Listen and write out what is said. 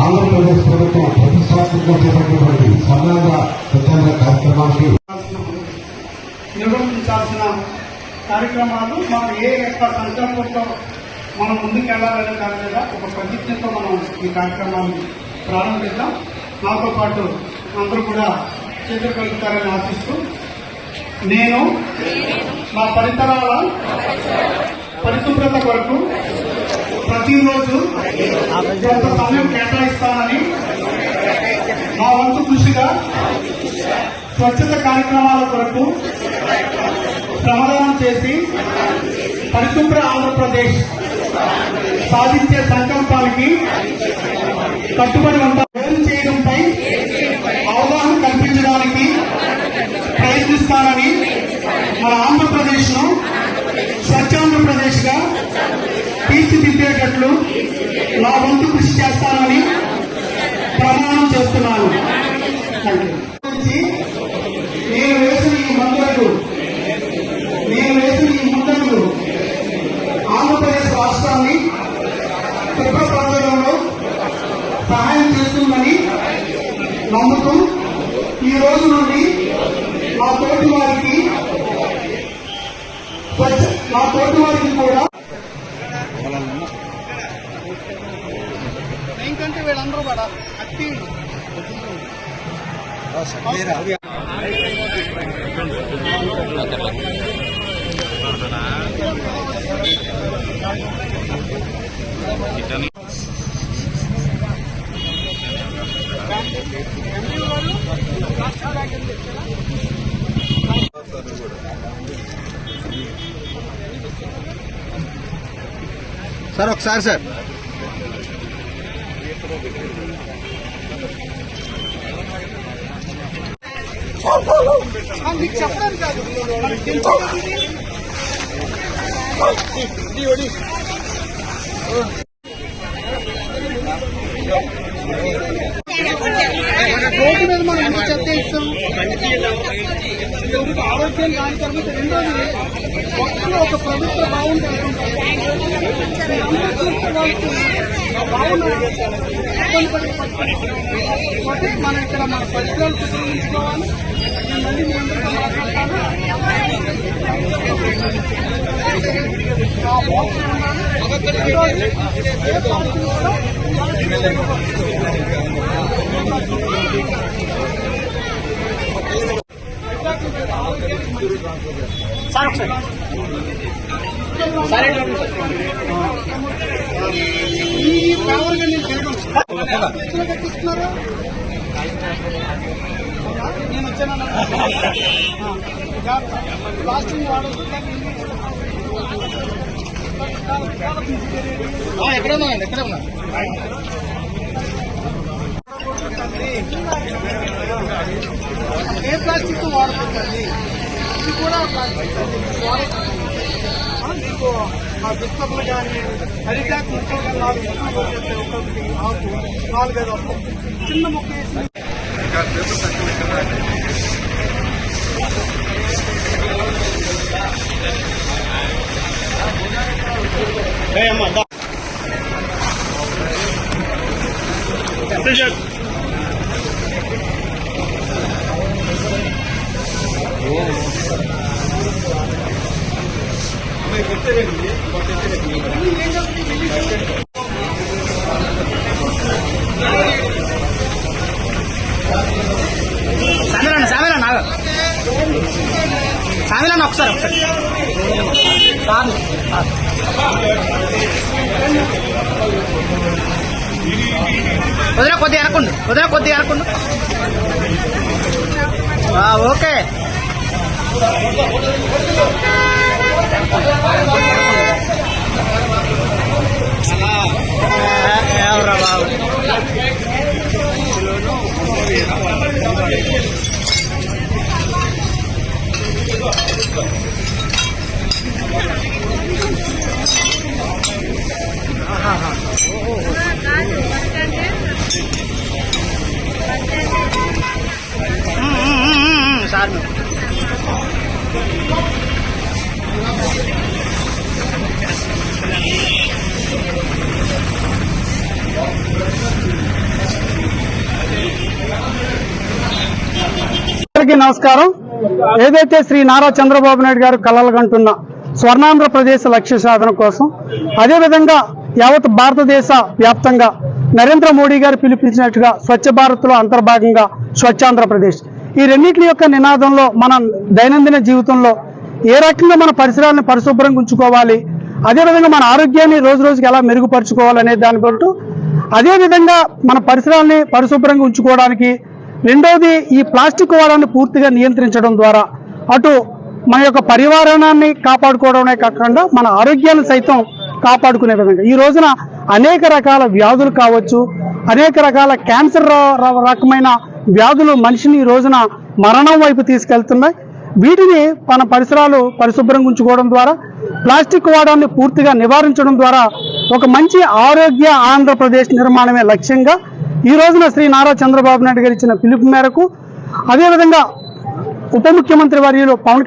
ఆంధ్రప్రదేశ్ ప్రభుత్వం ప్రతిష్టాత్మకంగా చేపట్టినటువంటి సమాజ స్వచ్ఛంద కార్యక్రమానికి నిర్వహించాల్సిన కార్యక్రమాలు మనం ఏ యొక్క సంకల్పంతో మనం ముందుకెళ్ళాలనే దాని మీద ఒక ప్రతిజ్ఞతో మనం ఈ కార్యక్రమాన్ని ప్రారంభిద్దాం. నాతో పాటు అందరూ కూడా చేతులు కలుగుతారని ఆశిస్తూ నేను నా పరిసరాల పరిశుభ్రత కొరకు ప్రతిరోజు కొంత సమయం కేటాయిస్తానని నా వంతు కృషిగా స్వచ్ఛత కార్యక్రమాల కొరకు శ్రమదానం చేసి పరిశుభ్ర ఆంధ్రప్రదేశ్ సాధించే సంకల్పానికి కట్టుబడి ఉంటారు చేయడంపై అవగాహన కల్పించడానికి ప్రయత్నిస్తానని మన ఆంధ్రప్రదేశ్ను మనిషిగా తీర్చిదిద్దేటట్లు నా వంతు కృషి చేస్తానని ప్రమాణం చేస్తున్నాను. నేను వేసిన ఈ మందులకు నేను వేసిన ఈ ముందడుగు ఆంధ్రప్రదేశ్ రాష్ట్రాన్ని శుభ్రపరచడంలో సహాయం చేస్తుందని నమ్ముతూ ఈ రోజు నుండి మా తోటి వారికి స్వచ్ఛ- మా తోటి వారికి కూడా. ఏంటంటే వీళ్ళందరూ కూడా అట్టి సార్ ఒకసారి సార్. చెప్పడం. కాదు మనకి రోడ్డు మీద మనం ఎందుకు చెత్త ఇస్తాం ఒకటి ఆరోగ్యం దాని తర్వాత రెండోది ఒక్కలో ఒక ప్రభుత్వ బాగుంటుంది బాగుంటుంది మన ఇక్కడ మన పరిసరాలు శుభ్రమించుకోవాలి నేను మళ్ళీ మీ అందరికీ మాట్లాడతాను ఆ బాక్స్ ఉండాలి. రెండోది, ఏ పార్టీ కూడా సార్ ఒకసారి సరే ఈ మామూలుగా నేను తిరగను కట్టిస్తున్నారా నేను వచ్చాను ప్లాస్టిక్ వాడదు ఎక్కడ ఉన్నా ఎక్కడ ఉన్నా ఏ ప్లాస్టిక్ వాడుతుందండి ఇది కూడా ప్లాస్టిక్ వాడకండి. ఆ, మీకు ఆ బిస్కట్లు కానీ హరిటాక్ ముక్కలు కానీ నాలుగు ముక్కలు కొట్టేస్తే ఒక్కొక్కటి ఆకు నాలుగైదు వస్తాయి చిన్న ముక్క వేసి సామెలన్న సామెలన్న సామెలన్న ఒకసారి ఒకసారి. సామి కొద్ది కొద్దిగా ఎనకుండు వదిలే కొద్దిగా ఓకే. సార్ అందరికీ నమస్కారం. ఏదైతే శ్రీ నారా చంద్రబాబు నాయుడు గారు కలలుగంటున్న స్వర్ణాంధ్రప్రదేశ్ లక్ష్య సాధన కోసం అదేవిధంగా యావత్ భారతదేశ వ్యాప్తంగా నరేంద్ర మోడీ గారు పిలిపించినట్టుగా స్వచ్ఛ భారత్లో అంతర్భాగంగా స్వచ్ఛాంధ్రప్రదేశ్. ఈ రెండింటి యొక్క నినాదంలో మన దైనందిన జీవితంలో ఏ రకంగా మన పరిసరాలను పరిశుభ్రంగా ఉంచుకోవాలి? అదేవిధంగా మన ఆరోగ్యాన్ని రోజు రోజుకి ఎలా మెరుగుపరుచుకోవాలనే దాన్ని బట్టు అదేవిధంగా మన పరిసరాలని పరిశుభ్రంగా ఉంచుకోవడానికి రెండోది ఈ ప్లాస్టిక్ వాడాన్ని పూర్తిగా నియంత్రించడం ద్వారా. అటు మన యొక్క పరివారణాన్ని కాపాడుకోవడమే కాకుండా మన ఆరోగ్యాన్ని సైతం కాపాడుకునే విధంగా. ఈ రోజున అనేక రకాల వ్యాధులు కావచ్చు అనేక రకాల క్యాన్సర్ రకమైన వ్యాధులు మనిషిని ఈ రోజున మరణం వైపు తీసుకెళ్తున్నాయి. వీటిని మన పరిసరాలు పరిశుభ్రంగా ఉంచుకోవడం ద్వారా ప్లాస్టిక్ వాడాన్ని పూర్తిగా నివారించడం ద్వారా ఒక మంచి ఆరోగ్య ఆంధ్రప్రదేశ్ నిర్మాణమే లక్ష్యంగా ఈ రోజున శ్రీ నారా చంద్రబాబు నాయుడు గారు ఇచ్చిన పిలుపు మేరకు అదేవిధంగా ఉప ముఖ్యమంత్రి వర్యులు పవన్